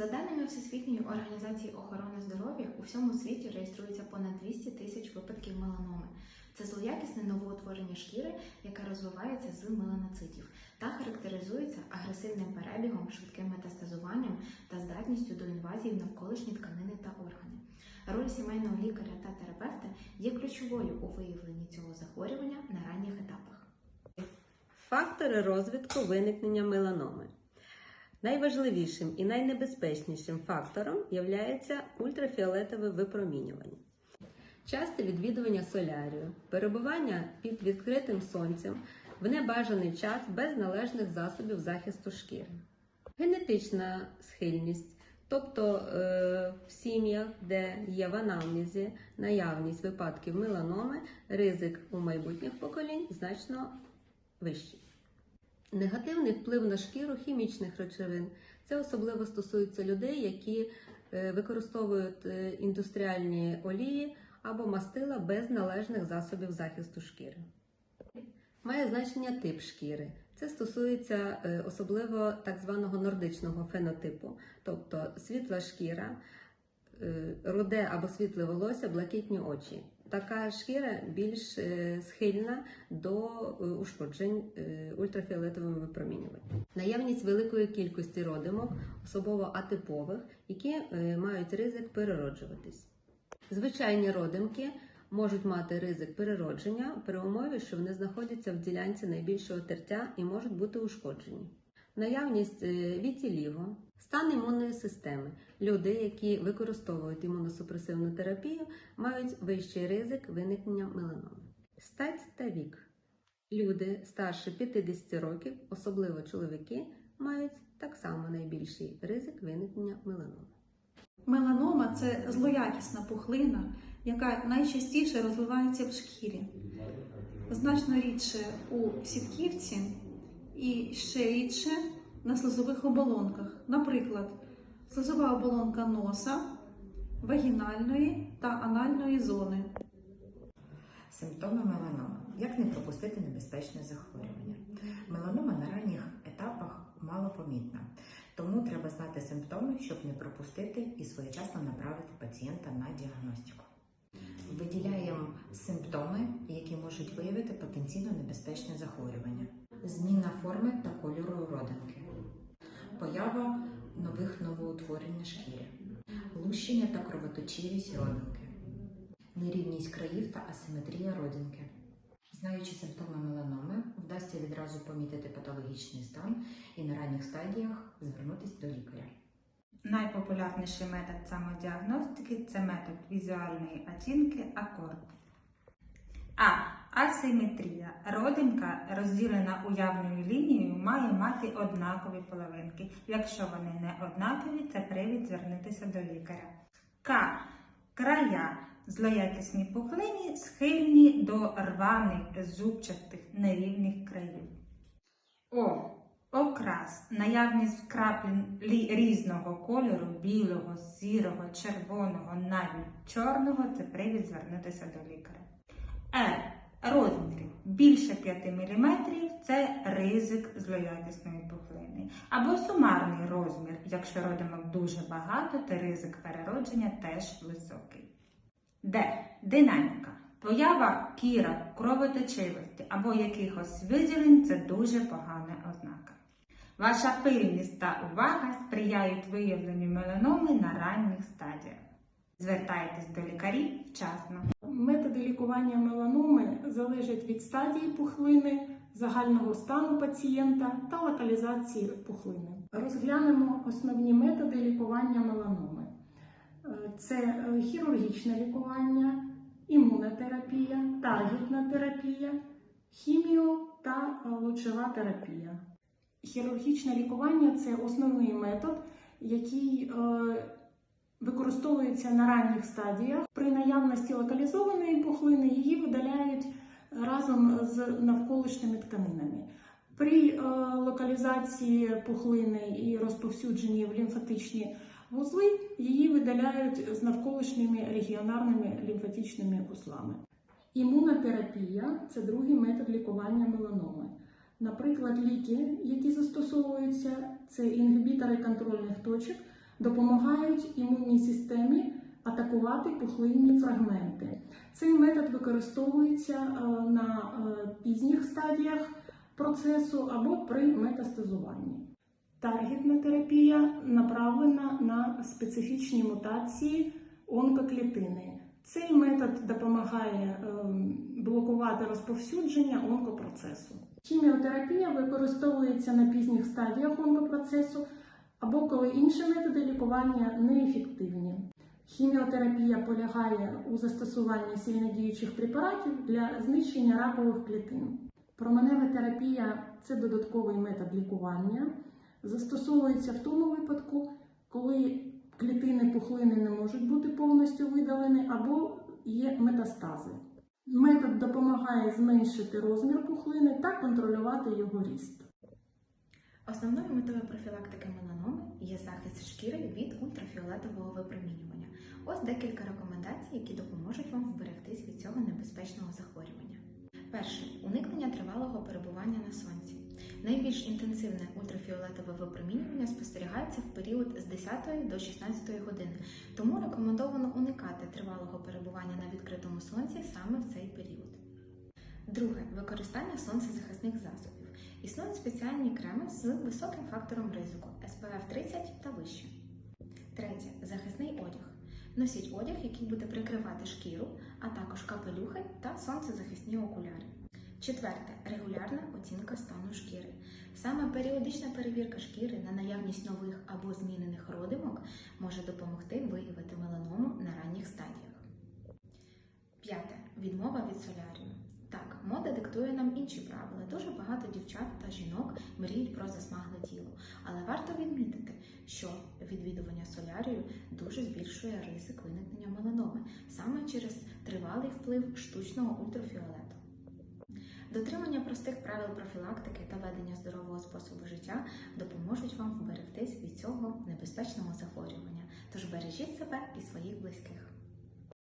За даними Всесвітньої організації охорони здоров'я, у всьому світі реєструється понад 200 тисяч випадків меланоми. Це злоякісне новоутворення шкіри, яке розвивається з меланоцитів та характеризується агресивним перебігом, швидким метастазуванням та здатністю до інвазії в навколишні тканини та органи. Роль сімейного лікаря та терапевта є ключовою у виявленні цього захворювання на ранніх етапах. Фактори розвитку виникнення меланоми. Найважливішим і найнебезпечнішим фактором є ультрафіолетове випромінювання. Часте відвідування солярію, перебування під відкритим сонцем в небажаний час без належних засобів захисту шкіри. Генетична схильність, тобто е, в сім'ях, де є в анамнезі наявність випадків меланоми, ризик у майбутніх поколінь значно вищий. Негативний вплив на шкіру хімічних речовин. Це особливо стосується людей, які е, використовують е, індустріальні олії або мастила без належних засобів захисту шкіри. Має значення тип шкіри. Це стосується е, особливо так званого нордичного фенотипу, тобто світла шкіра, руде або світле волосся, блакитні очі. Така шкіра більш е, схильна до е, ушкоджень е, ультрафіолетовим. Наявність великої кількості родимок, особливо атипових, які мають ризик перероджуватись. Звичайні родимки можуть мати ризик переродження при умові, що вони знаходяться в ділянці найбільшого тертя і можуть бути ушкоджені. Наявність вітіліго, стан імунної системи. Люди, які використовують імуносупресивну терапію, мають вищий ризик виникнення меланоми. Стать та вік. Люди старше 50 років, особливо чоловіки, мають так само найбільший ризик виникнення меланоми. Меланома це злоякісна пухлина, яка найчастіше розвивається в шкірі. Значно рідше у сітківці і ще рідше на слизових оболонках. Наприклад, слизова оболонка носа, вагінальної та анальної зони. Симптоми меланоми. Як не пропустити небезпечне захворювання? Меланома на ранніх етапах малопомітна, тому треба знати симптоми, щоб не пропустити і своєчасно направити пацієнта на діагностику. Виділяємо симптоми, які можуть виявити потенційно небезпечне захворювання. Зміна форми та кольору родинки, поява нових новоутворень на шкірі, лущення та кровоточивість родинки, нерівність країв та асиметрія родинки. Знаючи симптоми меланоми, вдасться відразу помітити патологічний стан і на ранніх стадіях звернутися до лікаря. Найпопулярніший метод самодіагностики це метод візуальної оцінки акорд. А. Асиметрія. Родинка, розділена уявною лінією, має мати однакові половинки. Якщо вони не однакові, це привід звернутися до лікаря. К. Края. Злоякісні пухлині схильні до рваних, зубчастих, нерівних країв. О. Окрас. Наявність вкраплень різного кольору, білого, сірого, червоного, навіть чорного це привід звернутися до лікаря. Р. Розміри. Більше 5 мм це ризик злоякісної пухлини. Або сумарний розмір. Якщо родимок дуже багато, то ризик переродження теж високий. Д. Динаміка. Поява кіра, кровоточивості або якихось виділень це дуже погана ознака. Ваша пильність та увага сприяють виявленню меланоми на ранніх стадіях. Звертайтесь до лікарів вчасно. Лікування меланоми залежать від стадії пухлини, загального стану пацієнта та локалізації пухлини. Розглянемо основні методи лікування меланоми: Е, це е, хірургічне лікування, імунотерапія, таргетна терапія, хіміо та е, лучова терапія. Хірургічне лікування це основний метод, який використовується на ранніх стадіях. При наявності локалізованої пухлини її видаляють разом з навколишніми тканинами. При е, локалізації пухлини і розповсюдженні в лімфатичні вузли її видаляють з навколишніми регіонарними лімфатичними вузлами. Імунотерапія це другий метод лікування меланоми. Наприклад, ліки, які застосовуються, це інгібітори контрольних точок, допомагають імунній системі атакувати пухлинні фрагменти. Цей метод використовується е, на е, пізніх стадіях процесу або при метастазуванні. Таргетна терапія направлена на специфічні мутації онкоклітини. Цей метод допомагає ем, блокувати розповсюдження онкопроцесу. Хіміотерапія використовується на пізніх стадіях онкопроцесу або коли інші методи лікування неефективні. Хіміотерапія полягає у застосуванні сильнодіючих препаратів для знищення ракових клітин. Променева терапія це додатковий метод лікування. Застосовується в тому випадку, коли клітини пухлини не можуть бути повністю видалені або є метастази. Метод допомагає зменшити розмір пухлини та контролювати його ріст. Основною метою профілактики меланоми є захист шкіри від ультрафіолетового випромінювання. Ось декілька рекомендацій, які допоможуть вам вберегтись від цього небезпечного захворювання. Перше уникнення тривалого перебування на сонці. Найбільш інтенсивне ультрафіолетове випромінювання спостерігається в період з 10 до 16 години, тому рекомендовано уникати тривалого перебування на відкритому сонці саме в цей період. Друге використання сонцезахисних засобів. Існують спеціальні креми з високим фактором ризику SPF 30 та вище. Третє захисний одяг. Носіть одяг, який буде прикривати шкіру, а також капелюхи та сонцезахисні окуляри. Четверте регулярна оцінка стану шкіри. Саме періодична перевірка шкіри на наявність нових або змінених родимок може допомогти виявити меланому на ранніх стадіях. П'яте відмова від солярію. Так, мода диктує нам інші правила. Дуже багато дівчат та жінок мріють про засмагле тіло. Але варто відмітити, що відвідування солярію дуже збільшує ризик виникнення меланоми саме через тривалий вплив штучного ультрафіолету. Дотримання простих правил профілактики та ведення здорового способу життя допоможуть вам вберегтись від цього небезпечного захворювання. Тож бережіть себе і своїх близьких.